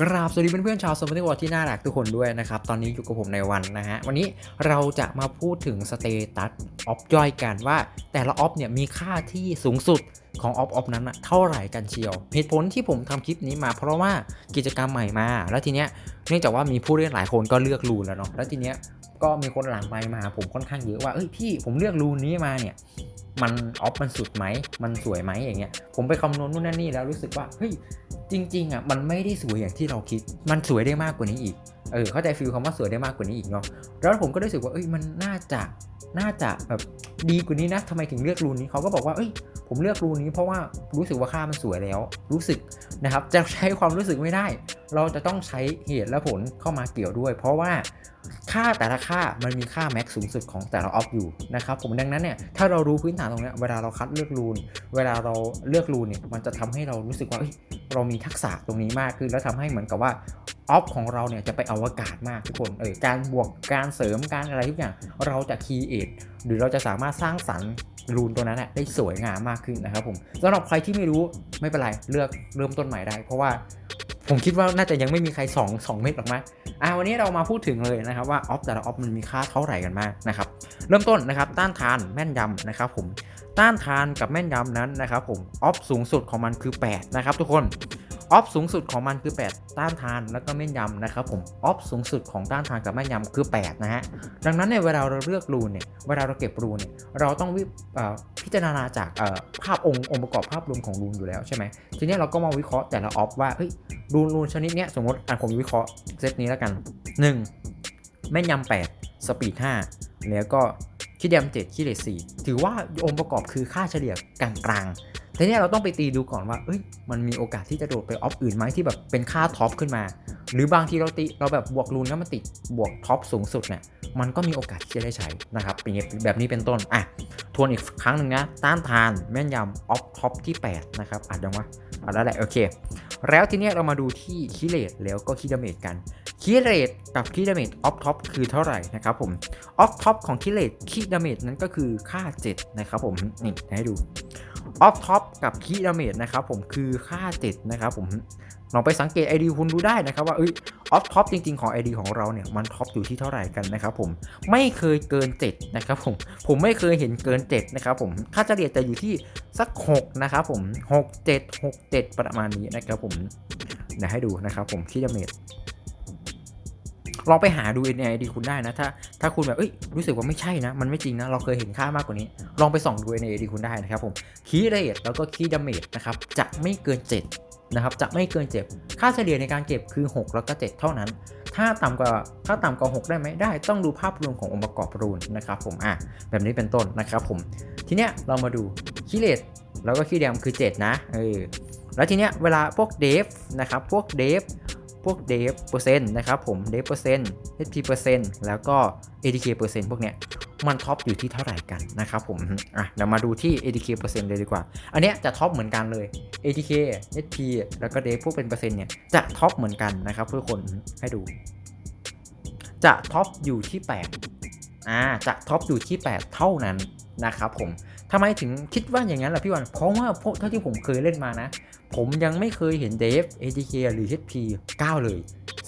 กราบสวัสดีเพื่อนๆชาวสมมติวอที่น่ารักทุกคนด้วยนะครับ ตอนนี้อยู่กับผมในวันนะฮะ วันนี้เราจะมาพูดถึงสเตตัสออฟย่อยกันว่า แต่ละออฟเนี่ยมีค่าที่สูงสุดของออฟออฟนั้นอะเท่าไหร่กันเชียว เหตุผลที่ผมทำคลิปนี้มาเพราะว่ากิจกรรมใหม่มา แล้วทีเนี้ยเนื่องจากว่ามีผู้เล่นหลายคนก็เลือกรูนแล้วเนาะแล้วทีเนี้ยก็มีคนหลังไมค์มาหาผมค่อนข้างเยอะว่าเอ้ยพี่ผมเลือกรูนนี้มาเนี่ย มันออฟมันสุดไหม มันสวยไหมอย่างเงี้ย ผมไปคำนวณนู่นนั่นนี่แล้วรู้สึกว่า เฮ้ย จริงๆอะ มันไม่ได้สวยอย่างที่เราคิด มันสวยได้มากกว่านี้อีก เออ เข้าใจฟิลคำว่าสวยได้มากกว่านี้อีกเนาะ แล้วผมก็รู้สึกว่า เอ้ย มันน่าจะ น่าจะแบบดีกว่านี้นะทำไมถึงเลือกรูนนี้เขาก็บอกว่า เอ้ย ผมเลือกรูนี้เพราะว่ารู้สึกว่าค่ามันสวยแล้ว รู้สึกนะครับ จะใช้ความรู้สึกไม่ได้ เราจะต้องใช้เหตุและผลเข้ามาเกี่ยวด้วย เพราะว่าค่าแต่ละค่ามันมีค่าแม็กสูงสุดของแต่ละออฟอยู่นะครับผมดังนั้นเนี่ยถ้าเรารู้พื้นฐานตรงนี้เวลาเราคัดเลือกรูน เวลาเราเลือกรูนเนี่ยมันจะทำให้เรารู้สึกว่าเเรามีทักษะตรงนี้มากขึ้น แล้วทำให้เหมือนกับว่าออฟของเราเนี่ยจะไปอวกาศมากทุกคนเออการบวกการเสริมการอะไรทุกอย่างเราจะคีเอทหรือเราจะสามารถสร้างสรรค์ รูนตัวนั้นนะได้สวยงามมากขึ้นนะครับผมสำหรับใครที่ไม่รู้ไม่เป็นไรเลือกเริ่มต้นใหม่ได้ เพราะว่าผมคิดว่าน่าจะยังไม่มีใคร 2 2 เม็ดหรอกมั้ยอะวันนี้เรามาพูดถึงเลยนะครับว่าออฟแต่ละออฟมันมีค่าเท่าไหร่กันมากนะครับ เริ่มต้นนะครับต้านทานแม่นยำนะครับผมต้านทานกับแม่นยำนั้นนะครับผมออฟสูงสุดของมันคือ 8 นะครับทุกคน ออฟสูงสุดของมันคือ 8 ต้านทานแล้วก็แม่นยำนะครับผมออฟสูงสุดของต้านทานกับแม่นยำคือ 8 นะฮะ ดังนั้นเนี่ยเวลาเราเลือกรูนเนี่ยเวลาเราเก็บรูนเนี่ยเราต้องวิพิจารณาจากภาพองค์องค์ประกอบภาพรวมของรูนอยู่แล้วใช่ไหมทีนี้เราก็มาวิเคราะห์แต่ละออฟว่าเฮ้ยรูนรูนชนิดเนี้ยสมมติอะผมวิเคราะห์เซตนี้แล้วกัน 1. แม่นยำ8สปีด5แล้วก็คิดยำ7คิดเลส4ถือว่าองค์ประกอบคือค่าเฉลี่ยกลาง ๆแต่เนี้ยเราต้องไปตีดูก่อนว่า เอ้ย มันมีโอกาสที่จะโดดไปออฟอื่นไหมที่แบบเป็นค่าท็อปขึ้นมา หรือบางทีเราตีเราแบบบวกรูนแล้วมันติดบวกท็อปสูงสุดเนี่ย มันก็มีโอกาสที่จะได้ใช้นะครับแบบนี้เป็นต้น อะ ทวนอีกครั้งหนึ่งนะ ต้านทานแม่นยำออฟท็อปที่ 8 นะครับอะยังวะอะแล้วแหละ โอเค แล้วทีเนี้ยเรามาดูที่คิเลตแล้วก็คิดาเมจกัน คิเลตกับคิดาเมจออฟท็อปคือเท่าไหร่นะครับผมออฟท็อปของคิเลตคิดาเมจนั้นก็คือค่า 7 นะครับผมนี่ให้ดูออฟท็อปกับคิดาเมจนะครับผมคือค่า 7 นะครับผมลองไปสังเกต ID คุณดูได้นะครับว่าเอ้ยออฟท็อปจริงๆของ ID ของเราเนี่ยมันท็อปอยู่ที่เท่าไหร่กันนะครับผมไม่เคยเกิน 7 นะครับผมผมไม่เคยเห็นเกิน 7 นะครับผมค่าเฉลี่ยจะอยู่ที่สัก 6 นะครับผม 6 7 6 7 ประมาณนี้นะครับผมเดี๋ยวให้ดูนะครับผมคิดเมต ลองไปหาดูในไอดีคุณได้นะ ถ้าถ้าคุณแบบเอ้ยรู้สึกว่าไม่ใช่นะ มันไม่จริงนะ เราเคยเห็นค่ามากกว่านี้ ลองไปส่องดูในไอดีคุณได้นะครับผมคีย์เรทแล้วก็คีย์ดาเมจนะครับจะไม่เกิน 7 นะครับ จะไม่เกิน 7 ค่าเฉลี่ยในการเก็บคือ 6 แล้วก็ 7 เท่านั้น ถ้าต่ำกว่าถ้าต่ำกว่า 6 ได้ไหมได้ ต้องดูภาพรวมขององค์ประกอบรูนนะครับผมอะแบบนี้เป็นต้นนะครับผมทีเนี้ยเรามาดูคีย์เรทแล้วก็คีย์แดมคือ 7 นะเออแล้วทีเนี้ยเวลาพวกเดฟนะครับพวกเดฟ วกเดฟเปอร์เซ็นต์นะครับผมเดฟเปอร์เซ็นต์ HP เปอร์เซ็นต์แล้วก็ ADK เปอร์เซ็นต์พวกเนี้ยมันท็อปอยู่ที่เท่าไหร่กันนะครับผมอะเดี๋ยวมาดูที่ ADK เปอร์เซ็นต์เลยดีกว่า อันเนี้ยจะท็อปเหมือนกันเลย ADK HP แล้วก็เดฟพวกเป็นเปอร์เซ็นต์เนี่ยจะท็อปเหมือนกันนะครับเพื่อคนให้ดู จะท็อปอยู่ที่ 8 อ่าจะท็อปอยู่ที่ 8 เท่านั้นนะครับผมทำไมถึงคิดว่าอย่างนั้นล่ะพี่วัน เพราะว่าเท่าที่ผมเคยเล่นมานะ ผมยังไม่เคยเห็นเดฟ ATK หรือ HP 9 เลย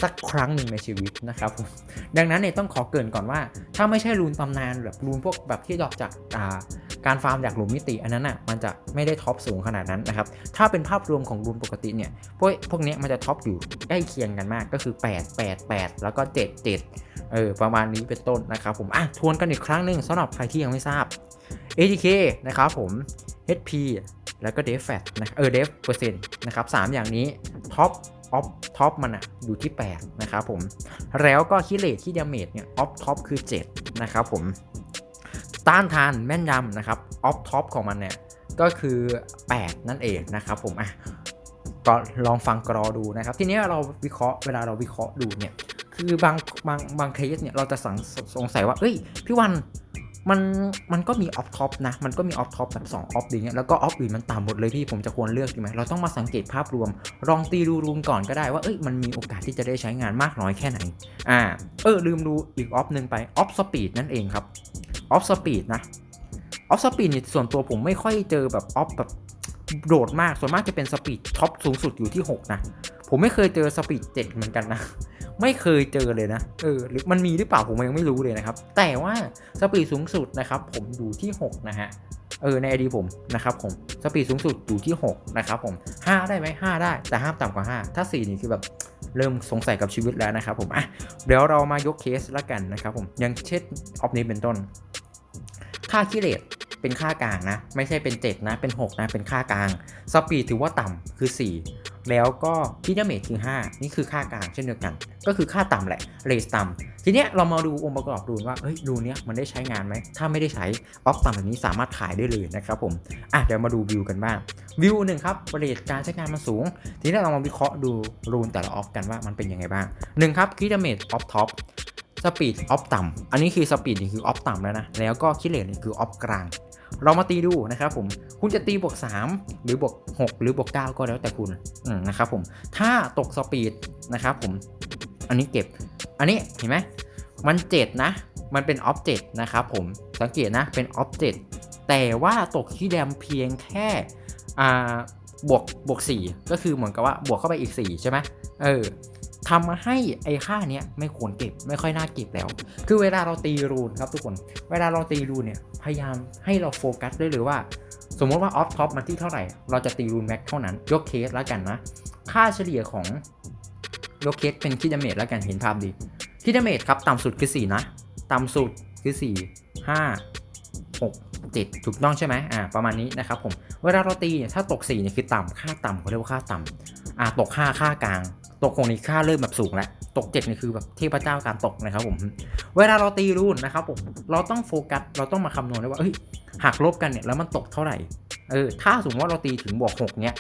สักครั้งหนึ่งในชีวิตนะครับผมดังนั้นเนี่ยต้องขอเกินก่อนว่า ถ้าไม่ใช่รูนตำนานแบบรูนพวกแบบที่ดอกจากอ่า การฟาร์มจากหลุมมิติอันนั้นอะมันจะไม่ได้ท็อปสูงขนาดนั้นนะครับ ถ้าเป็นภาพรวมของรูนปกติเนี่ยพวกพวกนี้มันจะท็อปอยู่ใกล้เคียงกันมากก็คือ 8 8 8 แล้วก็ 7 7 เออประมาณนี้เป็นต้นนะครับผมอะทวนกันอีกครั้งหนึ่งสำหรับใครที่ยังไม่ทราบ ATK นะครับผม HP แล้วก็ Def Fat นะเออ Def เปอร์เซ็นต์นะครับสามอย่างนี้ท็อปออฟท็อปมันอะอยู่ที่ 8 นะครับผม แล้วก็คิเลตที่ดาเมจเนี่ยออฟท็อปคือ 7 นะครับผม ต้านทานแม่นยำนะครับออฟท็อปของมันเนี่ยก็คือ 8 นั่นเองนะครับผมอะก็ลองฟังกรอดูนะครับ ทีนี้เราวิเคราะห์เวลาเราวิเคราะห์ดูเนี่ย คือบางบางบางเคสเนี่ยเราจะสังสงสัยว่าเอ้ยพี่วันมันมันก็มีออฟท็อปนะ มันก็มีออฟท็อปแบบ2ออฟอย่างเงี้ยแล้วก็ออฟอื่นมันต่ำหมดเลยพี่ผมจะควรเลือกดีไหมเราต้องมาสังเกตภาพรวมลองตีดูรูมก่อนก็ได้ว่าเอ้ยมันมีโอกาสที่จะได้ใช้งานมากน้อยแค่ไหนอ่าเออลืมดูอีกออฟหนึ่งไปออฟสปีดนั่นเองครับ ออฟสปีดนะออฟสปีดเนี่ยส่วนตัวผมไม่ค่อยเจอแบบออฟแบบโดดมากส่วนมากจะเป็นสปีดท็อปสูงสุดอยู่ที่ 6 นะ ผมไม่เคยเจอสปีด7เหมือนกันนะ ไม่เคยเจอเลยนะเออหรือมันมีหรือเปล่าผมยังไม่รู้เลยนะครับ แต่ว่าสปีดสูงสุดนะครับผมอยู่ที่ 6 นะฮะเออในไอดีผมนะครับผมสปีดสูงสุดอยู่ที่ 6 นะครับผม 5 ได้ไหม5 ได้แต่ห้ามต่ำกว่า 5 ถ้า 4 นี่คือแบบเริ่มสงสัยกับชีวิตแล้วนะครับผมอะเดี๋ยวเรามายกเคสละกันนะครับผมอย่างเช่นออฟนี้เป็นต้น ค่าคิเลตเป็นค่ากลางนะ ไม่ใช่เป็น 7 นะ เป็น 6 นะ เป็นค่ากลาง สปีดถือว่าต่ำคือ 4 แล้วก็คิดาเมจคือ 5 นี่คือค่ากลางเช่นเดียวกัน ก็คือค่าต่ำแหละเรสต่ำทีเนี้ยเรามาดูองค์ประกอบดูว่าเฮ้ยดูเนี้ยมันได้ใช้งานไหม ถ้าไม่ได้ใช้ออฟต่ำแบบนี้สามารถขายได้เลยนะครับผม อะเดี๋ยวมาดูวิวกันบ้าง วิวหนึ่งครับเรทการใช้งานมันสูง ทีนี้เรามาวิเคราะห์ดูรูนแต่ละออฟกันว่ามันเป็นยังไงบ้างหนึ่งครับคิดาเมจออฟท็อป สปีดออฟต่ำอันนี้คือสปีดนี่คือออฟต่ำแล้วนะ แล้วก็คิเลตนี่คือออฟกลาง เรามาตีดูนะครับผมคุณจะตีบวก 3 หรือบวก 6 หรือบวก 9 ก็แล้วแต่คุณนะครับผมถ้าตกสปีดนะครับผมอันนี้เก็บ อันนี้เห็นไหมมัน 7 นะ มันเป็นออฟ7นะครับผมสังเกตนะเป็นออฟ7แต่ว่าตกที่แดมเพียงแค่บวกบวก 4 ก็คือเหมือนกับว่าบวกเข้าไปอีก 4 ใช่ไหมเออ ทำมาให้ไอ้ค่าเนี้ยไม่ควรเก็บไม่ค่อยน่าเก็บแล้ว คือเวลาเราตีรูนครับทุกคน เวลาเราตีรูนเนี่ยพยายามให้เราโฟกัสด้เลยว่า สมมติว่าออฟท็อปมันที่เท่าไหร่ เราจะตีรูนแม็กเท่านั้น ยกเคสแล้วกันนะ ค่าเฉลี่ยของยกเคสเป็นคิดเมจแล้วกันเห็นภาพดีคิดเมจครับต่ำสุดคือ 4 นะ ต่ำสุดคือ 4 5 6 7 ถูกต้องใช่ไหมอ่าประมาณนี้นะครับผม เวลาเราตีเนี่ยถ้าตก4เนี่ยคือต่ำค่าต่ำเขาเรียกว่าค่าต่ำอ่าตก5ค่ากลาง ตกหกนี่ค่าเริ่มแบบสูงแล้วตกเจ็ดนี่คือแบบเทพเจ้าการตกนะครับผมเวลาเราตีรูนนะครับผมเราต้องโฟกัสเราต้องมาคำนวณด้วยว่าเฮ้ยหักลบกันเนี่ยแล้วมันตกเท่าไหร่ เออถ้าสมมติว่าเราตีถึงบวกหกเนี้ย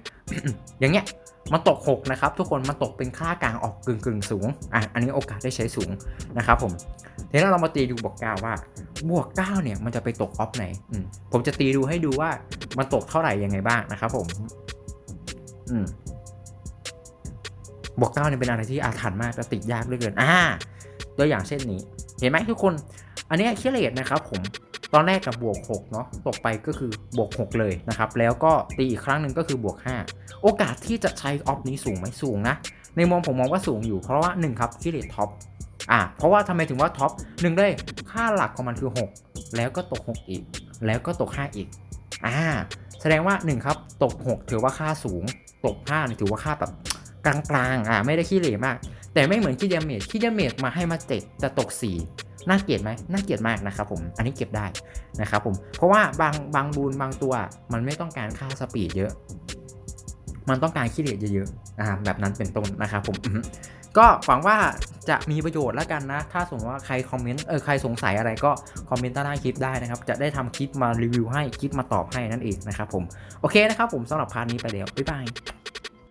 อย่างเงี้ยมันตก 6 นะครับ ทุกคนมันตกเป็นค่ากลางออกกึ่งกึ่งสูงอะอันนี้โอกาสได้ใช้สูงนะครับผมทีนี้เรามาตีดูบวก9ว่า บวก9เนี่ยมันจะไปตกออฟไหนอืมผมจะตีดูให้ดูว่ามันตกเท่าไหร่ยังไงบ้างนะครับผมอืมบวกเก้าเนี่ยเป็นอะไรที่อาถรรพ์มากและติดยากเหลือเกินอ่าตัวอย่างเช่นนี้ เห็นไหมทุกคน อันเนี้คิเลตนะครับผม ตอนแรกกับบวก6เนาะตกไปก็คือบวก 6 เลยนะครับ แล้วก็ตีอีกครั้งหนึ่งก็คือบวก 5 โอกาสที่จะใช้ออฟนี้สูงไหมสูงนะ ในมุมผมมองว่าสูงอยู่เพราะว่า1ครับคิเลตท็อปอ่าเพราะว่าทำไมถึงว่าท็อปหนึ่งเลยค่าหลักของมันคือ 6 แล้วก็ตก 6 อีก แล้วก็ตก 5 อีกอ่าแสดงว่า1ครับตก 6 ถือว่าค่าสูง ตก5นี่ถือว่าค่าแบบกลางๆอะไม่ได้ขี้เหร่มาก แต่ไม่เหมือนขี้เดเมจขี้เดเมจมาให้มาเจ็ดแต่ตก 4 น่าเกลียดไหมน่าเกลียดมากนะครับผม อันนี้เก็บได้นะครับผม เพราะว่าบางบางบูนบางตัวมันไม่ต้องการค่าสปีดเยอะ มันต้องการขี้เหร่เยอะๆอ่าแบบนั้นเป็นต้นนะครับผมก็หวังว่าจะมีประโยชน์แล้วกันนะ ถ้าสมมติว่าใครคอมเมนต์เออใครสงสัยอะไรก็คอมเมนต์ใต้คลิปได้นะครับ จะได้ทำคลิปมารีวิวให้คลิปมาตอบให้นั่นเองนะครับผม โอเคนะครับผมสำหรับพาร์ทนี้ไปแล้ว บ๊ายบาย